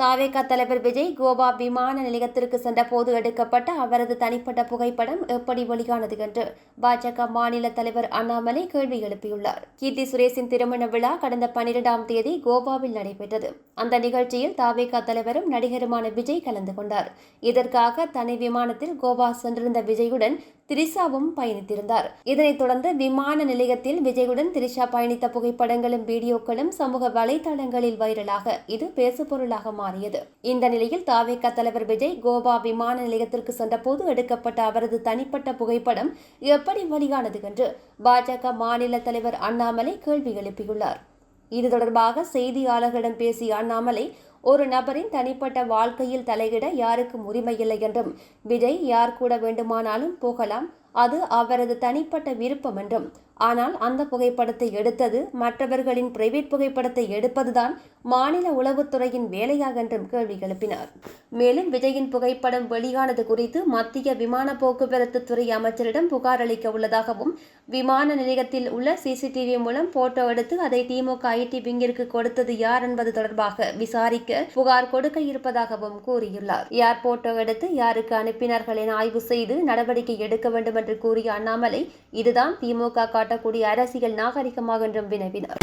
தாவேகா தலைவர் விஜய் கோவா விமான நிலையத்திற்கு சென்றபோது எடுக்கப்பட்ட அவரது தனிப்பட்ட புகைப்படம் எப்படி வெளியானது என்று பாஜக மாநில தலைவர் அண்ணாமலை கேள்வி எழுப்பியுள்ளார். கீர்த்தி சுரேஷின் திருமண விழா கடந்த பனிரெண்டாம் தேதி கோவாவில் நடைபெற்றது. அந்த நிகழ்ச்சியில் தாவேகா தலைவரும் நடிகருமான விஜய் கலந்து கொண்டார். இதற்காக தனி விமானத்தில் கோவா சென்றிருந்த விஜயுடன் திரிஷாவும் பயணித்திருந்தார். இதனைத் தொடர்ந்து விமான நிலையத்தில் விஜயுடன் திரிஷா பயணித்த புகைப்படங்களும் வீடியோக்களும் சமூக வலைதளங்களில் வைரலாக. இது பேசுபொருளாக மாறியது. இந்த நிலையில் தாவேக தலைவர் விஜய் கோவா விமான நிலையத்திற்கு சென்றபோது எடுக்கப்பட்ட அவரது தனிப்பட்ட புகைப்படம் எப்படி வெளியானது என்று பாஜக மாநில தலைவர் அண்ணாமலை கேள்வி எழுப்பியுள்ளார். இது தொடர்பாக செய்தியாளர்களிடம் பேசிய அண்ணாமலை ஒரு நபரின் தனிப்பட்ட வாழ்க்கையில் தலையிட யாருக்கும் உரிமையில்லை என்றும் விஜய் யார் கூட வேண்டுமானாலும் போகலாம் அது அவரது தனிப்பட்ட விருப்பம் என்றும் ஆனால் அந்த புகைப்படத்தை எடுத்தது மற்றவர்களின் பிரைவேட் புகைப்படத்தை எடுப்பதுதான் மாநில உளவுத்துறையின் வேலையாக என்றும் கேள்வி எழுப்பினார். மேலும் விஜயின் புகைப்படம் வெளியானது குறித்து மத்திய விமான போக்குவரத்து துறை அமைச்சரிடம் புகார் அளிக்க உள்ளதாகவும் விமான நிலையத்தில் உள்ள சிசிடிவி மூலம் போட்டோ எடுத்து அதை திமுக ஐடி விங்கிற்கு கொடுத்தது யார் என்பது தொடர்பாக விசாரிக்க புகார் கொடுக்க இருப்பதாகவும் கூறியுள்ளார். யார் போட்டோ எடுத்து யாருக்கு அனுப்பினார்கள் என ஆய்வு செய்து நடவடிக்கை எடுக்க வேண்டும் என்று கூறிய அண்ணாமலை இதுதான் திமுக காட்டக்கூடிய அரசியல் நாகரிகமாக என்றும் வினவினார்.